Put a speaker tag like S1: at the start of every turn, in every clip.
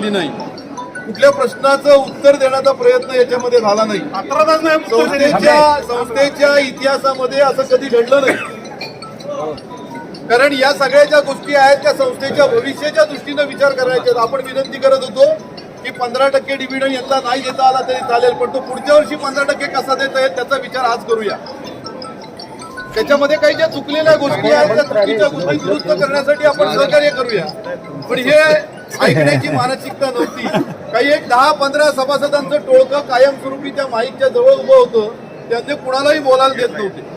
S1: केली नाही. कुठल्या प्रश्नाचं उत्तर देण्याचा प्रयत्न याच्यामध्ये झाला नाही. संस्थेच्या संस्थेच्या इतिहासामध्ये असं कधी घडलं नाही. कारण या सगळ्या ज्या गोष्टी आहेत त्या संस्थेच्या भविष्याच्या दृष्टीनं विचार करायचे आहेत. आपण विनंती करत होतो की पंधरा टक्के डिव्हिडंड यंदा नाही देता आला तरी चालेल पण तो पुढच्या वर्षी पंधरा टक्के कसा देता येईल त्याचा विचार आज करूया. त्याच्यामध्ये काही ज्या चुकलेल्या गोष्टी आहेत त्या चुकीच्या गोष्टी दुरुस्त करण्यासाठी आपण सहकार्य करूया. पण हे ऐकण्याची मानसिकता नव्हती. काही एक दहा पंधरा सभासदांचं टोळकं कायमस्वरूपी त्या माईकच्या जवळ उभं होतं. त्यांनी कुणालाही बोलायला देत नव्हते.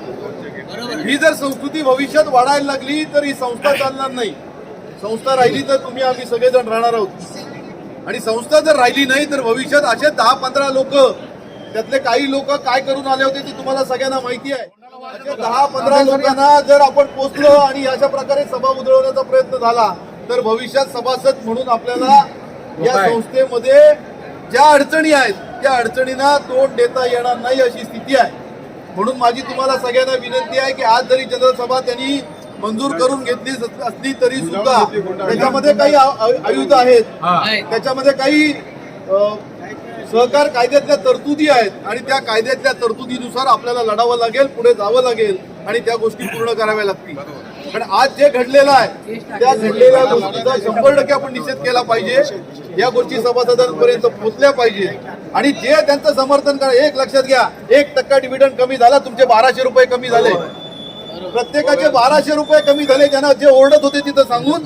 S1: ही जर संस्कृती भविष्यात वाढायला लागली तर ही संस्था चालणार नाही. संस्था राहिली तर तुम्ही आम्ही सगळेजण राहणार आहोत. आणि संस्था जर राहिली नाही तर भविष्यात असे दहा पंधरा लोक त्यातले काही लोक काय करून आले होते ते तुम्हाला सगळ्यांना माहिती आहे. दहा पंधरा लोकांना जर आपण पोचलो आणि अशा प्रकारे सभा उधळवण्याचा प्रयत्न झाला तर भविष्यात सभासद म्हणून आपल्याला या संस्थेमध्ये ज्या अडचणी आहेत त्या अडचणींना तोंड देता येणार नाही अशी स्थिती आहे. म्हणून माझी तुम्हाला सगळ्यांना विनंती आहे की आज जरी जनरल सभा त्यांनी मंजूर करून घेतली असली तरी सुद्धा त्याच्यामध्ये काही आयुध आहेत. त्याच्यामध्ये काही सहकार कायद्यातल्या तरतुदी आहेत आणि त्या कायद्यातल्या तरतुदीनुसार आपल्याला लढावं लागेल पुढे जावं लागेल आणि त्या गोष्टी पूर्ण कराव्या लागतील. पण आज जे घडलेलं आहे त्या घडलेल्या गोष्टीचा शंभर टक्के आपण निषेध केला पाहिजे. या गोष्टी सभासदांपर्यंत पोहोचल्या पाहिजे. आणि जे त्यांचं समर्थन करा एक लक्षात घ्या एक टक्का डिव्हिडंड कमी झाला तुमचे बाराशे रुपये कमी झाले. प्रत्येकाचे बाराशे रुपये कमी झाले ज्यांना जे ओरडत होते तिथं सांगून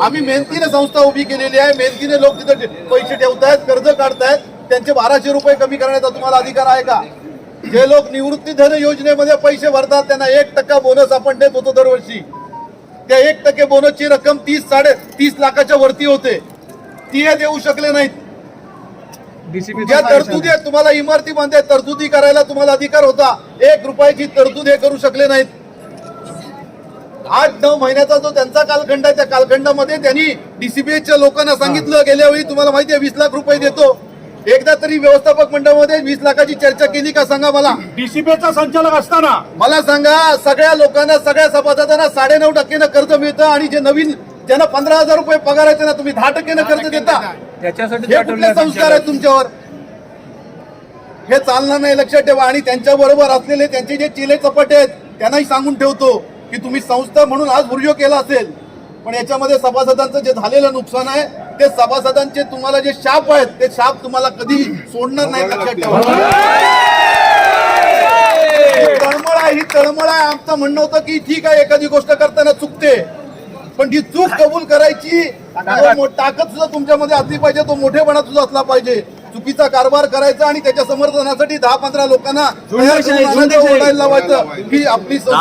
S1: आम्ही मेहनतीने संस्था उभी केलेली आहे मेहनतीने लोक तिथं पैसे ठेवतायत कर्ज काढतायत त्यांचे बाराशे रुपये कमी करण्याचा तुम्हाला अधिकार आहे का? जे लोक निवृत्ती धन योजनेमध्ये पैसे भरतात त्यांना एक टक्का बोनस आपण देत होतो दरवर्षी. त्या एक टक्के बोनसची रक्कम तीस साडे तीस लाखाच्या वरती होते. ती हे देऊ शकले नाहीत. ज्या तरतुदी आहेत तुम्हाला इमारती बांधे तरतुदी करायला तुम्हाला अधिकार होता. एक रुपयाची तरतूद हे करू शकले नाहीत. आठ नऊ महिन्याचा जो त्यांचा कालखंड आहे त्या कालखंडामध्ये त्यांनी डीसीबीएच्या लोकांना सांगितलं. गेल्या वेळी तुम्हाला माहिती आहे वीस लाख रुपये देतो. एकदा तरी व्यवस्थापक मंडळामध्ये वीस लाखाची चर्चा केली का सांगा मला.
S2: डीसीपीचा संचालक असताना.
S1: मला सांगा सगळ्या लोकांना सगळ्या सभासदांना साडे नऊ टक्केनं कर्ज मिळतं आणि जे नवीन ज्यांना पंधरा हजार रुपये पगार आहे त्यांना तुम्ही दहा टक्केनं कर्ज देता.
S3: त्याच्यासाठी
S1: हे कुठले संस्कार आहेत तुमच्यावर? हे चालणार नाही लक्षात ठेवा. आणि त्यांच्या बरोबर असलेले त्यांचे जे चिले चपाटे आहेत त्यांनाही सांगून ठेवतो की तुम्ही संस्था म्हणून आज व्हिडिओ केला असेल. पण याच्यामध्ये सभासदांचं जे झालेलं नुकसान आहे ते सभासदांचे तुम्हाला जे शाप आहेत ते शाप तुम्हाला कधी सोडणार नाही लक्षात ठेवा. ही! तळमळ आहे ही तळमळ आहे. आमचं म्हणणं होतं की ठीक आहे एखादी गोष्ट करताना चुकते. पण ही चूक कबूल करायची ताकद सुद्धा तुमच्यामध्ये असली पाहिजे तो मोठेपणा सुद्धा असला पाहिजे. चुकीचा कारभार करायचा आणि त्याच्या समर्थनासाठी दहा पंधरा लोकांना लावायचं. आपली
S3: तिथं.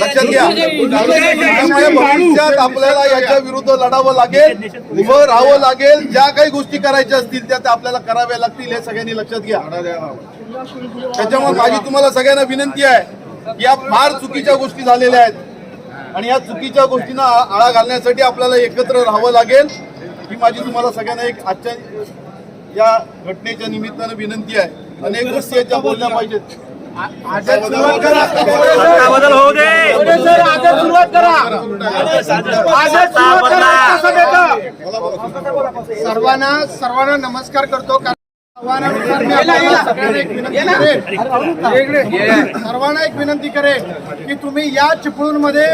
S1: लक्षात घ्या. भविष्यात आपल्याला याच्या विरुद्ध लढावं लागेल उभं राहावं लागेल. ज्या काही गोष्टी करायच्या असतील त्या त्या आपल्याला कराव्या लागतील हे सगळ्यांनी लक्षात घ्या. त्याच्यामुळे माझी तुम्हाला सगळ्यांना विनंती आहे या फार चुकीच्या गोष्टी झालेल्या आहेत. आणि या चुकीच्या गोष्टींना आळा घालण्यासाठी आपल्याला एकत्र राहावं लागेल. ही माझी तुम्हाला सगळ्यांना एक आजच्या या घटनेच्या निमित्तानं विनंती आहे. अनेक गोष्टी ज्या बोलल्या पाहिजेत.
S3: सत्ता बदल होऊ दे सत्ता बदला
S4: सर्वांना सर्वांना नमस्कार करतो. कारण आव्हानानुसार मी आपल्याला सगळ्यांना एक विनंती करेन. सर्वांना एक विनंती करेन की तुम्ही या चिपळूणमध्ये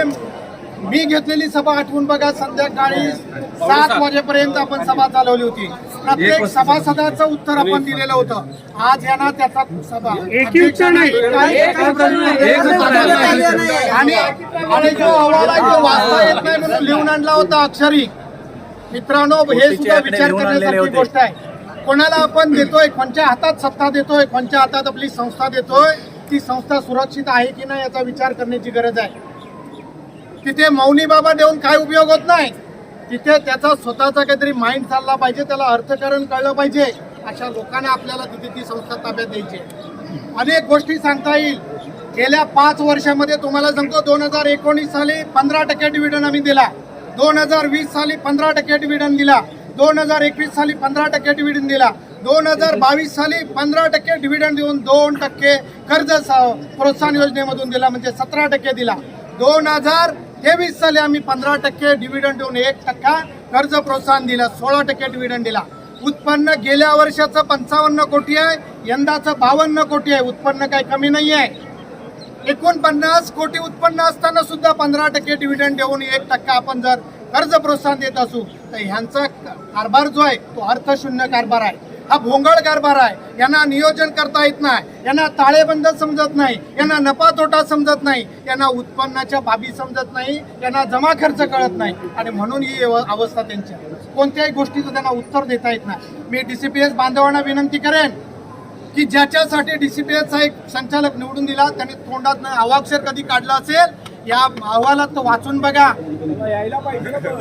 S4: मी घेतलेली सभा आठवून बघा संध्याकाळी सात वाजेपर्यंत आपण सभा चालवली होती. प्रत्येक सभासदाचं उत्तर आपण दिलेलं होतं. आज यांना त्याचा सभा. आणि आणि जो अहवाल आहे तो वाचता येत नाही म्हणून लिहून आणला होता अक्षरी. मित्रांनो हे सुद्धा विचार करण्यासारखी गोष्ट आहे. कोणाला आपण देतोय कोणच्या हातात सत्ता देतोय कोणच्या हातात आपली संस्था देतोय ती संस्था सुरक्षित आहे की नाही याचा विचार करण्याची गरज आहे. तिथे मौनी बाबा देऊन काय उपयोग होत नाही. तिथे त्याचा स्वतःचा काहीतरी माइंड चालला पाहिजे त्याला अर्थकारण कळलं पाहिजे अशा लोकांना आपल्याला तिथे ती संस्था ताब्यात द्यायची अनेक गोष्टी सांगता येईल. गेल्या पाच वर्षामध्ये तुम्हाला सांगतो दोन हजार एकोणीस साली पंधरा टक्के डिव्हिडंड आम्ही दिला. दोन हजार वीस साली पंधरा टक्के डिव्हिडंड दिला. दोन हजार एकवीस साली पंधरा टक्के डिव्हिडंड दिला. दोन हजार बावीस साली पंधरा टक्के डिव्हिडंड देऊन दोन टक्के कर्ज प्रोत्साहन योजनेमधून दिला म्हणजे सतरा टक्के दिला. दोन हजार तेवीस साली आम्ही पंधरा टक्के डिव्हिडंड देऊन एक टक्का कर्ज प्रोत्साहन दिलं सोळा टक्के डिव्हिडंड दिला. उत्पन्न गेल्या वर्षाचं पंचावन्न कोटी आहे यंदाचं बावन्न कोटी आहे. उत्पन्न काही कमी नाही आहे एकोणपन्नास कोटी उत्पन्न असताना सुद्धा पंधरा टक्के डिव्हिडंड देऊन एक टक्का आपण जर कर्ज प्रोत्साहन देत असू तर ह्यांचा कारभार जो आहे तो अर्थशून्य कारभार आहे. हा भोंगळ कारभार आहे. यांना नियोजन करता येत नाही. यांना ताळेबंद समजत नाही. यांना नफा तोटा समजत नाही. यांना उत्पन्नाच्या बाबी समजत नाही. यांना जमा खर्च कळत नाही. आणि म्हणून ही अव- अवस्था त्यांची कोणत्याही गोष्टीचं त्यांना उत्तर देता येत नाही. मी डीसीपीएस बांधवांना विनंती करेन की ज्याच्यासाठी डीसीपीएसचा एक संचालक निवडून दिला त्यांनी तोंडात अवाक्षर कधी काढलं असेल या अहवालात तो वाचून बघा.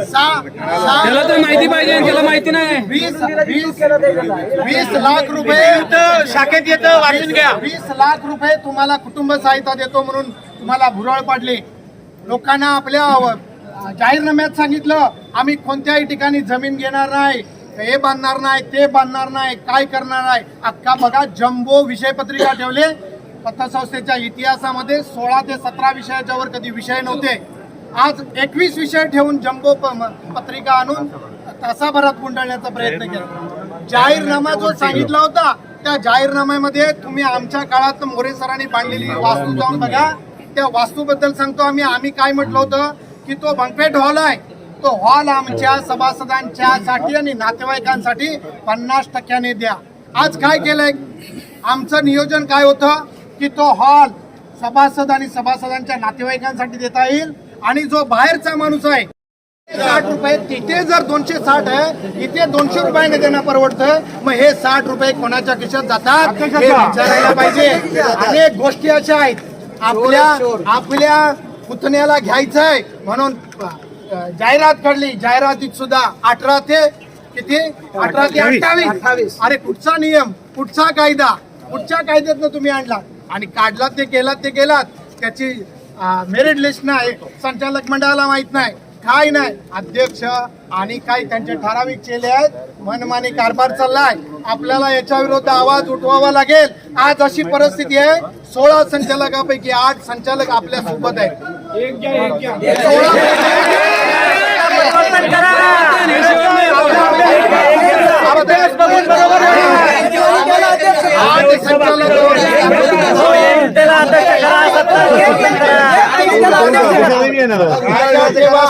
S3: त्याला तर माहिती पाहिजे त्याला माहिती नाही.
S4: वीस वीस वीस लाख रुपये
S3: शाखेत येतं वाचून घ्या.
S4: वीस लाख रुपये तुम्हाला कुटुंब सहायता देतो म्हणून तुम्हाला भुरळ पाडली. लोकांना आपल्या जाहीरनाम्यात सांगितलं आम्ही कोणत्याही ठिकाणी जमीन घेणार नाही. हे बांधणार नाही ते बांधणार नाही काय करणार नाही. अख्खा बघा जम्बो विषय पत्रिका ठेवले. पतसंस्थेच्या इतिहासामध्ये सोळा ते सतरा विषयाच्या वर कधी विषय नव्हते. आज एकवीस विषय ठेवून जम्बो प- म- पत्रिका आणून तासाभरात गुंडाळण्याचा प्रयत्न केला. जाहीरनामा जो सांगितला होता त्या जाहीरनाम्यामध्ये तुम्ही आमच्या काळात मोरे सरांनी बांधलेली वास्तू जाऊन बघा. त्या वास्तूबद्दल सांगतो आम्ही. आम्ही काय म्हटलं होतं की तो बंकवेट हॉल आहे. तो हॉल आमच्या सभासदांच्या साठी आणि नातेवाईकांसाठी पन्नास टक्क्याने द्या. आज काय केलंय? आमचं नियोजन काय होतं? की तो हॉल सभासद आणि सभासदांच्या नातेवाईकांसाठी देता येईल आणि जो बाहेरचा माणूस आहे साठ रुपये तिथे जर दोनशे साठ आहे इथे दोनशे रुपयाने देणं परवडतं. मग हे साठ रुपये कोणाच्या खिशात जातात हे विचारायला पाहिजे. अनेक गोष्टी अशा आहेत. आपल्या आपल्या पुतण्याला घ्यायचं आहे म्हणून जाहिरात काढली. जाहिरातीत सुद्धा अठरा ते किती? अठरा ते अठ्ठावीस. अरे कुठचा नियम कुठचा कायदा. कुठच्या कायद्यातनं तुम्ही आणला. आणि काढलात ते केलात ते केलात त्याची मेरिट लिस्ट नाही संचालक मंडळाला माहीत नाही काय नाही. अध्यक्ष आणि काही त्यांचे ठराविक चेले आहेत मनमानी कारभार चाललाय. आपल्याला याच्या विरुद्ध आवाज उठवावा लागेल. आज अशी परिस्थिती आहे सोळा संचालकापैकी आठ संचालक आपल्यासोबत आहेत अभ्यास बघून बरोबर आहे. आठ संचालक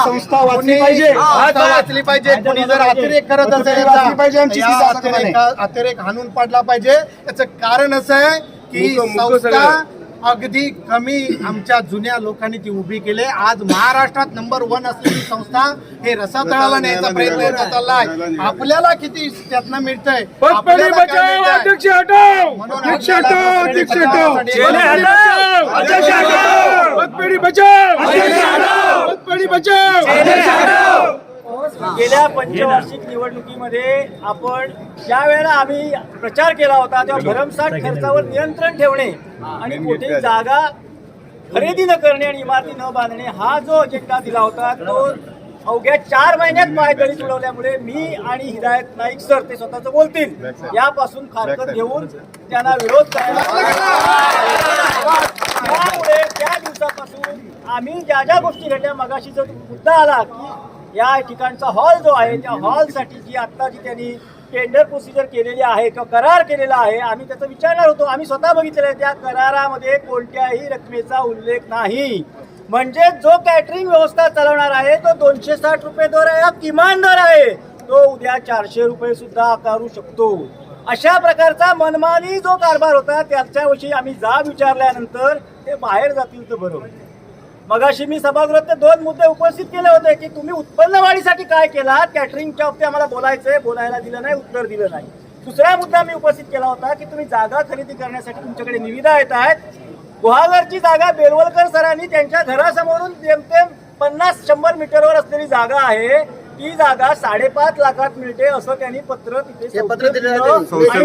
S4: संस्था वाचली पाहिजे. वाचली पाहिजे कोणी जर अतिरेक करत असेल या अतिरेक- अतिरेक हाणून पाडला पाहिजे याचं कारण असं आहे की संस्था अगदी कमी आमच्या जुन्या लोकांनी ती उभी केली. आज महाराष्ट्रात नंबर वन असलेली संस्था हे रसातळाला न्यायचा प्रयत्न याचा चाललाय आपल्याला किती त्यातनं मिळतंय? म्हणून
S5: गेल्या पंचवार्षिक निवडणुकीमध्ये आपण ज्या वेळेला आम्ही प्रचार केला होता तेव्हा भरमसाठ खर्चावर नियंत्रण ठेवणे आणि कुठेही जागा खरेदी न करणे आणि इमारती न बांधणे हा जो अजेंडा दिला होता तो अवघ्या चार महिन्यात पायदळी तुडवल्यामुळे मी आणि हिदायत नाईक सर ते स्वतःच बोलतील. यापासून खारकत घेऊन त्यांना विरोध करायला त्यामुळे त्या दिवसापासून आम्ही ज्या ज्या गोष्टी घडल्या मगाशी जो मुद्दा आला की या ठिकाणचा हॉल जो आहे त्या हॉलसाठी जी आत्ता जी त्यांनी टेंडर प्रोसिजर केलेली आहे किंवा करार केलेला आहे आम्ही त्याचा विचारणार होतो. आम्ही स्वतः बघितलेलं आहे त्या करारामध्ये कोणत्याही रकमेचा उल्लेख नाही. म्हणजे जो कॅटरिंग व्यवस्था चालवणार आहे तो दोनशे साठ रुपये दर आहे किमान दर आहे. तो उद्या चारशे रुपये सुद्धा आकारू शकतो. अशा प्रकारचा मनमानी जो कारभार होता त्याच्याविषयी आम्ही जाब विचारल्यानंतर ते बाहेर जातील तर बरोबर मगाशी मी सभागृहात ते दोन मुद्दे उपस्थित केले होते की तुम्ही उत्पन्न वाढीसाठी काय केलात? कॅटरिंगच्या बाबतीत आम्हाला बोलायचंय बोलायला दिलं नाही उत्तर दिलं नाही. दुसरा मुद्दा मी उपस्थित केला होता की तुम्ही जागा खरेदी करण्यासाठी तुमच्याकडे निविदा येत आहेत. गुहागरची जागा बेलवलकर सरांनी त्यांच्या घरासमोरून जेमतेम पन्नास शंभर मीटरवर असलेली जागा आहे. ती जागा साडेपाच लाखात मिळते असं त्यांनी पत्र तिथे
S4: पत्र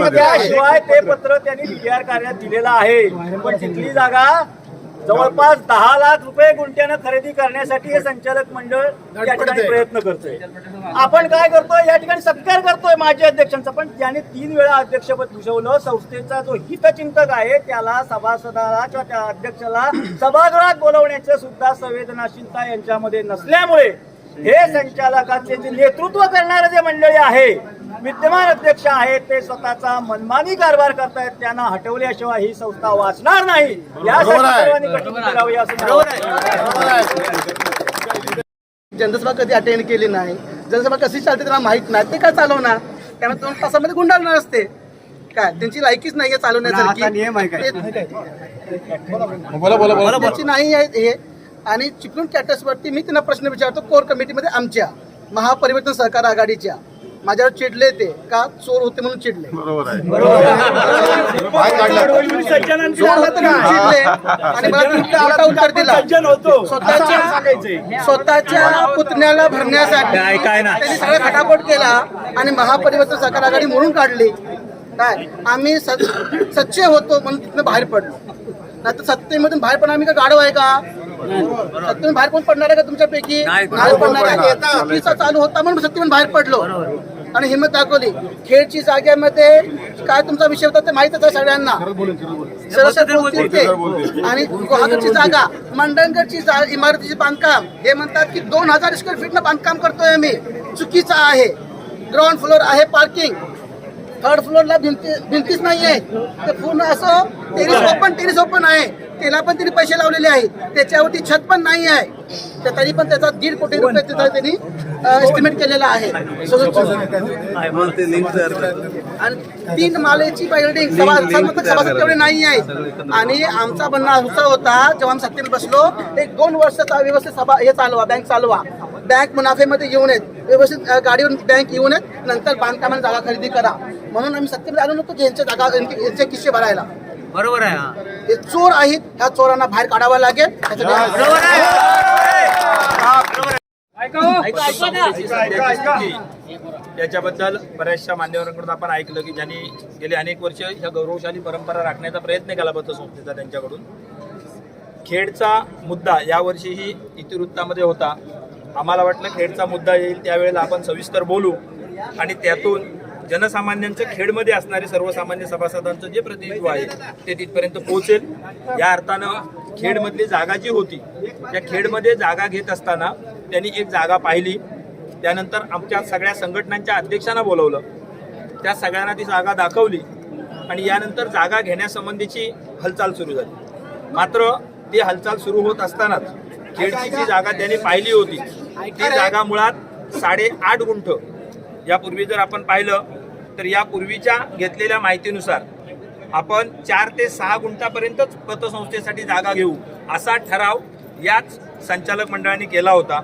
S5: त्याशिवाय ते पत्र त्यांनी कार्यात दिलेलं आहे. पण तिथली जागा जवळपास दहा लाख रुपये गुंठ्यानं खरेदी करण्यासाठी हे संचालक मंडळ या ठिकाणी प्रयत्न करतोय. आपण काय करतोय? या ठिकाणी सत्कार करतोय माजी अध्यक्षांचा. पण ज्याने तीन वेळा अध्यक्षपद भूषवलं संस्थेचा जो हितचिंतक आहे त्याला सभासदाला किंवा त्या अध्यक्षाला सभागृहात बोलवण्याचं सुद्धा संवेदनाशीलता यांच्यामध्ये नसल्यामुळे हे संचालकांचे जे नेतृत्व करणारे जे मंडळी आहे विद्यमान अध्यक्ष आहेत ते स्वतःचा मनमानी कारभार करतायत त्यांना हटवल्याशिवाय ही संस्था वाचणार नाही.
S6: जनसभा कधी अटेंड केली नाही? जनसभा कशी चालते त्यांना माहीत नाही. ते काय चालवणार? त्यामुळे दोन तासामध्ये गुंडाळणार असते. काय? त्यांची लायकीच नाहीये चालवण्यासारखी. नियम आहे
S1: बोला बोला बोला.
S6: त्याची नाही आहे हे. आणि चिपळूण कॅटर्सवरती मी त्यांना प्रश्न विचारतो. कोर कमिटीमध्ये आमच्या महापरिवर्तन सहकार आघाडीच्या. माझ्यावर चिडले ते का चोर होते म्हणून चिडले?
S1: बरोबर बाहेर
S6: चिडले. आणि मला तुम्ही उलटा उत्तर दिला. स्वतःच्या स्वतःच्या पुतण्याला भरण्यासाठी त्यांनी सगळा खटापट केला आणि महापरिवर्तन सहकार आघाडी म्हणून काढली. काय? आम्ही सच- सच्चे होतो म्हणून तिथनं बाहेर पडलो. नाही तर सत्तेमधून बाहेर पण आम्ही का गाडव आहे का? सत्तेमधून बाहेर पण पडणार आहे का तुमच्यापैकी? नाही पडणार आहे. चालू होता म्हणून सत्तेमधून बाहेर पडलो. आणि हिंमत दाखवली. खेळची जागेमध्ये काय तुमचा विषय होता ते माहितच आहे सगळ्यांना. आणि गुहागरची जागा मंडणगडची जा इमारतीचे बांधकाम. हे म्हणतात की दोन हजार स्क्वेअर फीटनं बांधकाम करतोय आम्ही. चुकीचं आहे. ग्राउंड फ्लोअर आहे पार्किंग. थर्ड फ्लोअरला भिंती भिंतीच नाही आहे ते पूर्ण असं टेरिस ओपन टेरिस ओपन आहे. त्याला पण त्यांनी पैसे लावलेले आहेत. त्याच्यावरती छत पण नाही आहे. तर तरी पण त्याचा दीड कोटी रुपये तिथं त्यांनी एस्टिमेट केलेला आहे. आणि तीन मालेची बिल्डिंग तेवढे नाही आहे आणि आमचा म्हणणं असा होता जेव्हा आम्ही सत्तेत बसलो एक दोन वर्षाचा व्यवस्थित सभा हे चालवा बँक चालवा. बँक मुनाफेमध्ये येऊन येत. व्यवस्थित गाडीवर बँक येऊन येत. नंतर बांधकामाला जागा खरेदी करा. म्हणून आम्ही सत्तेमध्ये आलो नव्हतो की यांच्या जागा यांचे यांचे किस्से भरायला.
S3: बरोबर आहे
S6: हे. चोर आहेत ह्या चोरांना बाहेर काढावं लागेल त्याच्यासाठी-
S7: त्याच्याबद्दल बऱ्याचशा मान्यवरांकडून आपण ऐकलं की ज्यांनी गेली अनेक वर्ष ह्या गौरवशाली परंपरा राखण्याचा प्रयत्न केला पतसंस्थेचा त्यांच्याकडून. खेडचा मुद्दा यावर्षीही इतिवृत्तामध्ये होता. आम्हाला वाटलं खेडचा मुद्दा येईल त्यावेळेला आपण सविस्तर बोलू आणि त्यातून जनसामान्यांचं खेडमध्ये असणारे सर्वसामान्य सभासदांचं जे प्रतिनिधित्व आहे ते तिथपर्यंत पोहोचेल. या अर्थानं खेडमधली जागा जी होती त्या खेडमध्ये जागा घेत असताना त्यांनी एक जागा पाहिली. त्यानंतर आमच्या सगळ्या संघटनांच्या अध्यक्षांना बोलवलं. त्या सगळ्यांना ती जागा दाखवली आणि यानंतर जागा घेण्यासंबंधीची हालचाल सुरू झाली. मात्र ती हालचाल सुरू होत असतानाच खेडची जी जागा त्यांनी पाहिली होती ती जागा मुळात साडेआठ गुंठ. यापूर्वी जर आपण पाहिलं तर यापूर्वीच्या घेतलेल्या माहितीनुसार आपण चार ते सहा गुंठापर्यंतच पतसंस्थेसाठी जागा घेऊ असा ठराव याच संचालक मंडळाने केला होता.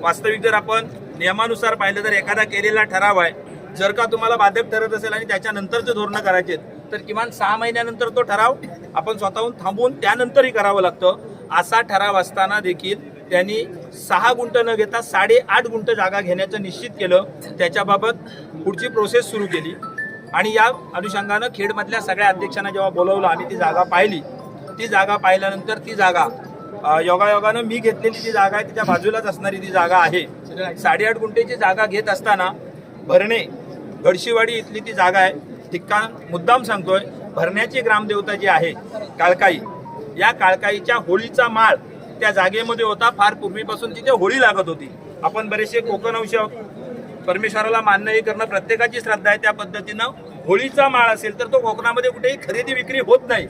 S7: वास्तविक जर आपण नियमानुसार पाहिलं तर एखादा केलेला ठराव आहे जर का तुम्हाला बाधक ठरत असेल आणि त्याच्यानंतरचे धोरणं करायचे तर किमान सहा महिन्यानंतर तो ठराव आपण स्वतःहून थांबवून त्यानंतरही करावं लागतं. असा ठराव असताना देखील त्यांनी सहा गुंठ न घेता साडेआठ गुंठ जागा घेण्याचं निश्चित केलं. त्याच्याबाबत पुढची प्रोसेस सुरू केली. आणि या अनुषंगानं खेडमधल्या सगळ्या अध्यक्षांना जेव्हा बोलवलं आम्ही ती जागा पाहिली. ती जागा पाहिल्यानंतर ती जागा योगायोगानं मी घेतलेली जी जागा आहे तिच्या बाजूलाच असणारी ती जागा आहे साडेआठ गुंठेची जागा घेत असताना भरणे गडशीवाडी इथली ती जागा आहे. ठिकाण मुद्दाम सांगतोय भरण्याची ग्रामदेवता जी आहे काळकाई. या काळकाईच्या होळीचा माळ त्या जागेमध्ये होता फार पूर्वीपासून तिथे होळी लागत होती. आपण बरेचसे कोकण अंश आहोत. परमेश्वराला मान्य करणं प्रत्येकाची श्रद्धा आहे त्या पद्धतीनं होळीचा माळ असेल तर तो कोकणामध्ये कुठेही खरेदी विक्री होत नाही.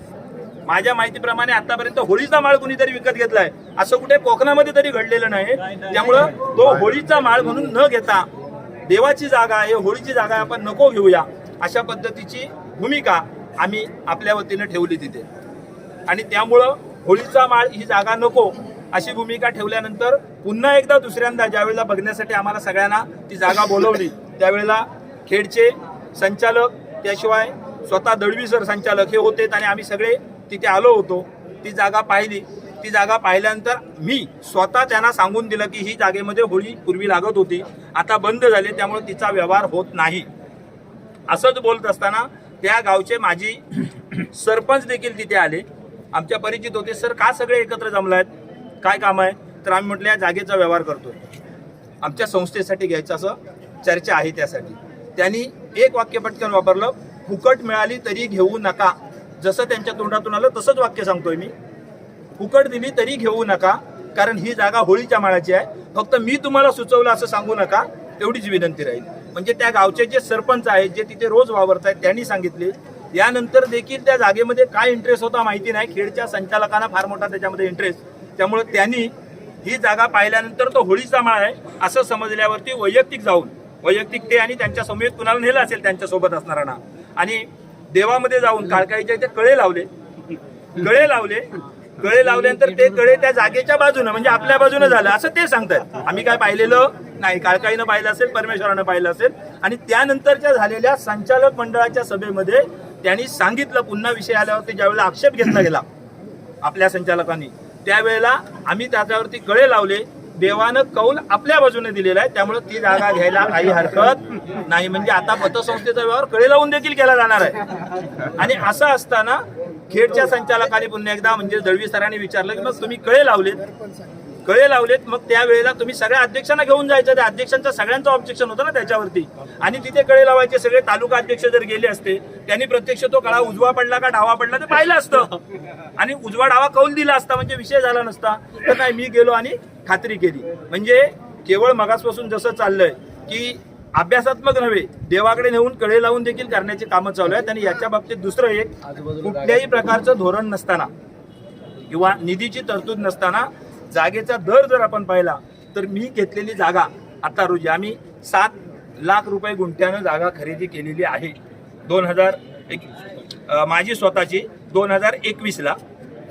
S7: माझ्या माहितीप्रमाणे आतापर्यंत होळीचा माळ कुणीतरी विकत घेतलाय. असं कुठे कोकणामध्ये तरी घडलेलं नाही. त्यामुळं तो होळीचा माळ म्हणून न घेता देवाची जागा आहे होळीची जागा आपण नको घेऊया अशा पद्धतीची भूमिका आम्ही आपल्या वतीनं ठेवली तिथे. आणि त्यामुळं होळीचा माळ ही जागा नको अशी भूमिका ठेवल्यानंतर पुन्हा एकदा दुसऱ्यांदा ज्यावेळेला बघण्यासाठी आम्हाला सगळ्यांना ती जागा बोलवली त्यावेळेला खेडचे संचालक त्याशिवाय स्वतः दळवी सर संचालक हे होते आणि आम्ही सगळे तिथे आलो होतो. ती जागा पाहिली. ती जागा पाहिल्यानंतर मी स्वतः त्यांना सांगून दिलं की ही जागेमध्ये होळी पूर्वी लागत होती. आता बंद झाली त्यामुळे तिचा व्यवहार होत नाही. असंच बोलत असताना त्या गावचे माजी सरपंच देखील तिथे आले. आमच्या परिचित होते. सर का सगळे एकत्र जमला आहेत काय काम आहे? तर आम्ही म्हटलं या जागेचा व्यवहार करतो. आमच्या संस्थेसाठी घ्यायचं असं चर्चा आहे त्यासाठी. त्यांनी एक वाक्य पटकन वापरलं फुकट मिळाली तरी घेऊ नका. जसं त्यांच्या तोंडातून आलं तसंच वाक्य सांगतोय मी. फुकट दिली तरी घेऊ नका कारण ही जागा होळीच्या माळाची आहे. फक्त मी तुम्हाला सुचवलं असं सांगू नका एवढीच विनंती राहील. म्हणजे त्या गावचे जे सरपंच आहेत जे तिथे रोज वावरत आहेत त्यांनी सांगितले यानंतर देखील त्या जागेमध्ये काय इंटरेस्ट होता माहिती नाही. खेडच्या संचालकांना फार मोठा त्याच्यामध्ये इंटरेस्ट त्यामुळे त्यांनी ही जागा पाहिल्यानंतर तो होळीचा माळ आहे असं समजल्यावरती वैयक्तिक जाऊन वैयक्तिक ते आणि त्यांच्या समेत कुणाला नेलं असेल त्यांच्यासोबत असणाऱ्यांना. आणि देवामध्ये जाऊन काळकाईच्या इथे कळे लावले. कळे लावले. कळे लावल्यानंतर ते कळे त्या जागेच्या बाजूनं म्हणजे आपल्या बाजूने झालं असं ते सांगतात. आम्ही काय पाहिलेलं नाही. काळकाईनं पाहिलं असेल परमेश्वरानं पाहिलं असेल. आणि त्यानंतरच्या झालेल्या संचालक मंडळाच्या सभेमध्ये त्यांनी सांगितलं पुन्हा विषय आल्यावरती ज्यावेळेला आक्षेप घेतला गेला आपल्या संचालकांनी त्यावेळेला आम्ही त्याच्यावरती कळे लावले देवानं कौल आपल्या बाजूने दिलेला आहे त्यामुळे ती जागा घ्यायला काही हरकत नाही. म्हणजे आता पतसंस्थेचा व्यवहार कळे लावून देखील केला जाणार आहे. आणि असं असताना खेडच्या संचालकाने पुन्हा एकदा म्हणजे दळवी सरांनी विचारलं की मग तुम्ही कळे लावलेत? कळे लावलेत मग त्यावेळेला तुम्ही सगळ्या अध्यक्षांना घेऊन जायचं. त्या अध्यक्षांचं सगळ्यांचं ऑब्जेक्शन होतं ना त्याच्यावरती. आणि तिथे कळे लावायचे सगळे तालुका अध्यक्ष जर गेले असते त्यांनी प्रत्यक्ष तो कळा उजवा पडला का डावा पडला ते पाहिलं असतं. आणि उजवा डावा कौल दिला असता म्हणजे विषय झाला नसता. तर नाही मी गेलो आणि खात्री केली. म्हणजे केवळ मगासपासून जसं चाललंय की अभ्यासात्मक नव्हे देवाकडे नेऊन कळे लावून देखील करण्याची कामं चालू आहेत. आणि याच्या बाबतीत दुसरं एक कुठल्याही प्रकारचं धोरण नसताना किंवा निधीची तरतूद नसताना जागेचा दर जर आपण पाहिला तर मी घेतलेली जागा आता रोजी आम्ही सात लाख रुपये गुंठ्यानं जागा खरेदी केलेली आहे. दोन हजार एक माझी स्वतःची दोन हजार एकवीसला.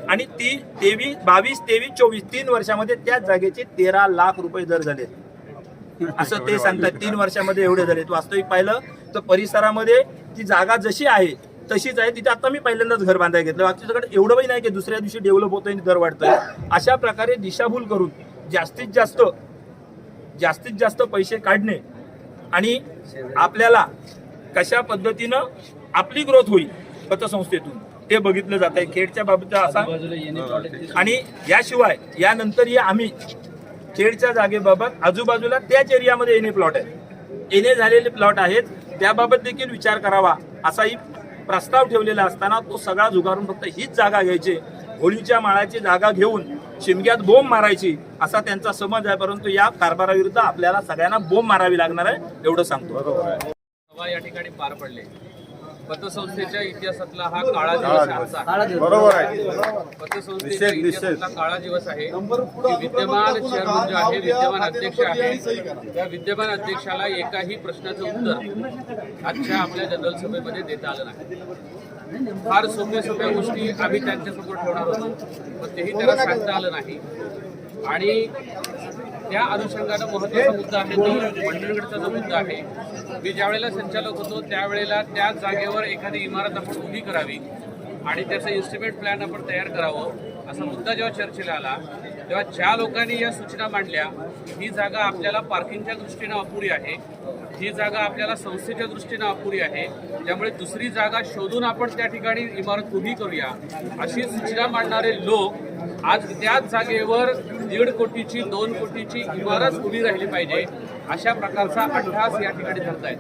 S7: आणि ती तेवीस बावीस तेवीस चोवीस तीन वर्षामध्ये त्याच जागेचे तेरा लाख रुपये दर झाले. असं ते सांगतात. तीन वर्षामध्ये एवढे झाले वास्तविक पाहिलं तर परिसरामध्ये ती जागा जशी आहे तशीच आहे. तिथे आता मी पहिल्यांदाच घर बांधायला घेतलं. बाकीच्याकडे एवढं पण नाही की दुसऱ्या दिवशी डेव्हलप होतोय आणि दर वाढतोय. अशा प्रकारे दिशाभूल करून जास्तीत जास्त जास्तीत जास्त पैसे काढणे आणि आपल्याला कशा पद्धतीनं आपली ग्रोथ होईल पतसंस्थेतून ते बघितलं जात आहे. खेडच्या बाबतीत असा आणि याशिवाय यानंतरही आम्ही खेडच्या जागेबाबत आजूबाजूला त्याच एरियामध्ये एने प्लॉट आहेत एने झालेले प्लॉट आहेत. त्याबाबत देखील विचार करावा असाही प्रस्ताव ठेवलेला असताना तो सगळा झुगारून फक्त हीच जागा घ्यायची. होळीच्या माळाची जागा घेऊन शिमग्यात बोंब मारायची असा त्यांचा समज आहे परंतु या कारभाराविरुद्ध आपल्याला सगळ्यांना बोंब मारावी लागणार आहे एवढं सांगतो.
S8: बरोबर या ठिकाणी पार पडले. पतसंस्थेच्या इतिहासातला हा काळा दिवस आहे.
S1: बरोबर आहे.
S8: पतसंस्थेच्या इतिहासातला काळा दिवस आहे. की विद्यमान चेअरमन जो आहे विद्यमान अध्यक्ष आहे त्या विद्यमान अध्यक्षाला एकाही प्रश्नाचं उत्तर आजच्या आपल्या जनरल सभेमध्ये देता आलं नाही. फार सोप्या सोप्या गोष्टी आम्ही त्यांच्यासमोर ठेवणार होतो पण तेही त्याला सांगता आलं नाही. आणि त्या अनुषंगानं महत्त्वाचा मुद्दा आहे तो मंडळगडचा जो मुद्दा आहे. मी ज्यावेळेला संचालक होतो त्यावेळेला त्या जागेवर एखादी इमारत आपण उभी करावी आणि त्याचं इन्स्ट्रुमेंट प्लॅन आपण तयार करावं असा मुद्दा जेव्हा चर्चेला आला तेव्हा ज्या लोकांनी या सूचना मांडल्या ही जागा आपल्याला पार्किंगच्या दृष्टीनं अपुरी आहे. ही जागा आपल्याला संस्थेच्या दृष्टीनं अपुरी आहे. त्यामुळे दुसरी जागा शोधून आपण त्या ठिकाणी इमारत उभी करूया अशी सूचना मांडणारे लोक आज त्याच जागेवर दीड कोटीची दोन कोटीची इमारत उभी राहिली पाहिजे. अशा प्रकारचा अट्टहास या ठिकाणी धरतायत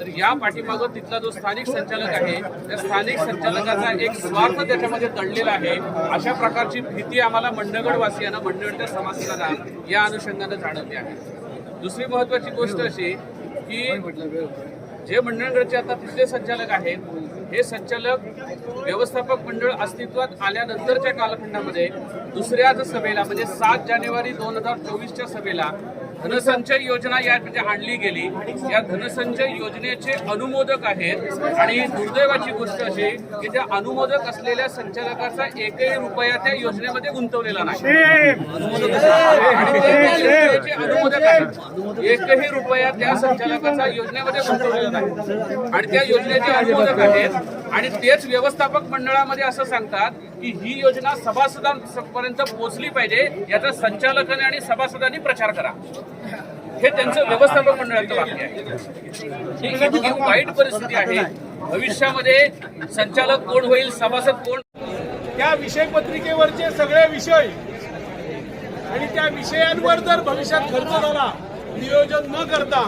S8: तर या पाठीमागं तिथला जो स्थानिक संचालक आहे त्या स्थानिक संचालकाचा एक स्वार्थ त्याच्यामध्ये दडलेला आहे. अशा प्रकारची भीती आम्हाला मंडगडवासियांना मंडळच्या समाजाला या अनुषंगानं जाणवते आहे. दुसरी महत्वाची गोष्ट अशी की जे मंडळगडचे आता तिथले संचालक आहेत हे संचालक व्यवस्थापक मंडळ अस्तित्वात आल्यानंतरच्या कालखंडामध्ये दुसऱ्याच सभेला म्हणजे सात जानेवारी दोन हजार चोवीसच्या सभेला धनसंचय योजना या म्हणजे आणली गेली. या धनसंचय योजनेचे अनुमोदक आहेत. आणि दुर्दैवाची गोष्ट अशी की त्या अनुमोदक असलेल्या संचालकाचा एकही रुपया त्या योजनेमध्ये गुंतवलेला नाही. अनुमोदक आहेत. एकही रुपया त्या संचालकाचा योजनेमध्ये गुंतवलेला नाही. आणि त्या योजनेचे अनुमोदक आहेत. आणि तेच व्यवस्थापक मंडळामध्ये असं सांगतात की ही योजना सभासदांपर्यंत पोहोचली पाहिजे. याचा संचालकाने आणि सभासदांनी प्रचार करा. हे त्यांचं व्यवस्थापक मंडळाचं वाक्य आहे. ही इतकी वाईट परिस्थिती आहे भविष्यामध्ये संचालक कोण होईल सभासद कोण?
S3: त्या विषय पत्रिकेवरचे सगळे विषय आणि त्या विषयांवर जर भविष्यात खर्च झाला नियोजन न करता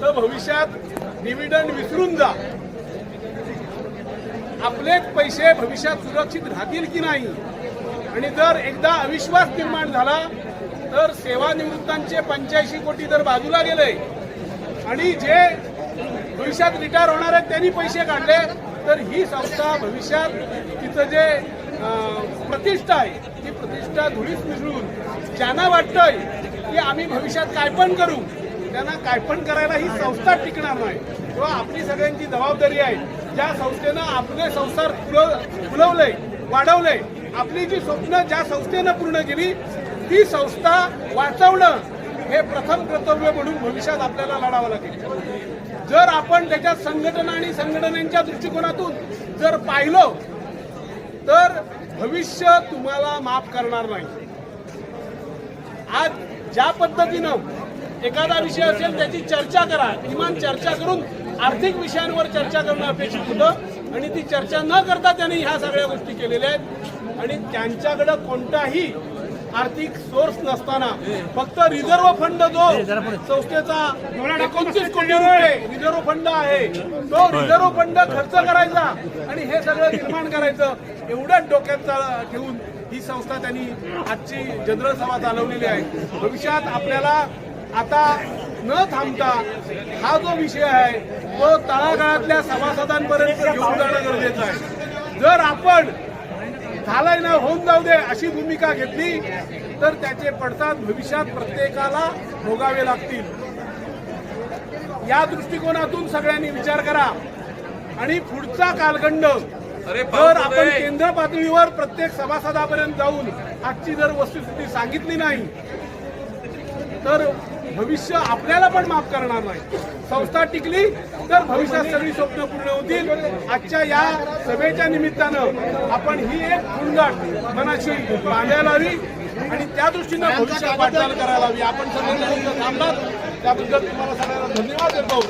S3: तर भविष्यात डिव्हिडंड विसरून जा. आपलेच पैसे भविष्यात सुरक्षित राहतील की नाही? आणि जर एकदा अविश्वास निर्माण झाला तर सेवानिवृत्तांचे पंच्याऐंशी कोटी तर बाजूला गेले. आणि जे भविष्यात रिटायर होणार आहेत त्यांनी पैसे काढले. तर ही संस्था भविष्यात तिचं जे प्रतिष्ठा आहे ती प्रतिष्ठा धुळीत मिसळून ज्यांना वाटतंय की आम्ही भविष्यात काय पण करू त्यांना काय पण करायला ही संस्था टिकणार नाही. किंवा आपली सगळ्यांची जबाबदारी आहे. ज्या संस्थेनं आपले संसार फुलव फुलवले वाढवले आपली जी स्वप्न ज्या संस्थेनं पूर्ण केली ती संस्था वाचवणं हे प्रथम कर्तव्य म्हणून भविष्यात आपल्याला लढावं लागेल. जर आपण त्याच्यात संघटना आणि संघटनेच्या दृष्टिकोनातून जर पाहिलं तर भविष्य तुम्हाला माफ करणार नाही. आज ज्या पद्धतीनं एखादा विषय असेल त्याची चर्चा करा किमान चर्चा करून आर्थिक विषयांवर चर्चा करणं अपेक्षित होतं आणि ती चर्चा न करता त्यांनी ह्या सगळ्या गोष्टी केलेल्या आहेत. आणि त्यांच्याकडं कोणताही आर्थिक सोर्स नसताना. फक्त रिझर्व्ह फंड जो संस्थेचा एकोणतीस कोटी रुपये रिझर्व्ह फंड आहे. तो रिझर्व्ह फंड खर्च करायचा आणि हे सगळं निर्माण करायचं. एवढ्याच डोक्यात ठेवून ही संस्था त्यांनी आजची जनरल सभा चालवलेली आहे. भविष्यात आपल्याला आता न थांबता हा जो विषय आहे तो तळागाळातल्या सभासदांपर्यंत घेऊन जाणं गरजेचं आहे. जर आपण झालंय ना होऊन जाऊ दे अशी भूमिका घेतली तर त्याचे पडसाद भविष्यात प्रत्येकाला भोगावे लागतील. या दृष्टिकोनातून सगळ्यांनी विचार करा. आणि पुढचा कालखंड जर आपण केंद्र पातळीवर प्रत्येक सभासदापर्यंत जाऊन आजची जर वस्तुस्थिती सांगितली नाही तर भविष्य आपल्याला पण माफ करणार नाही. संस्था टिकली तर भविष्यात सगळी स्वप्न पूर्ण होतील. आजच्या या सभेच्या निमित्तानं आपण ही एक गुणगाठ मनाशी बांधायला हवी आणि त्या दृष्टीनं भविष्यात वाटचाल करायला हवी. आपण सगळ्यांना थांबलात त्याबद्दल तुम्हाला सगळ्यांना धन्यवाद देतो.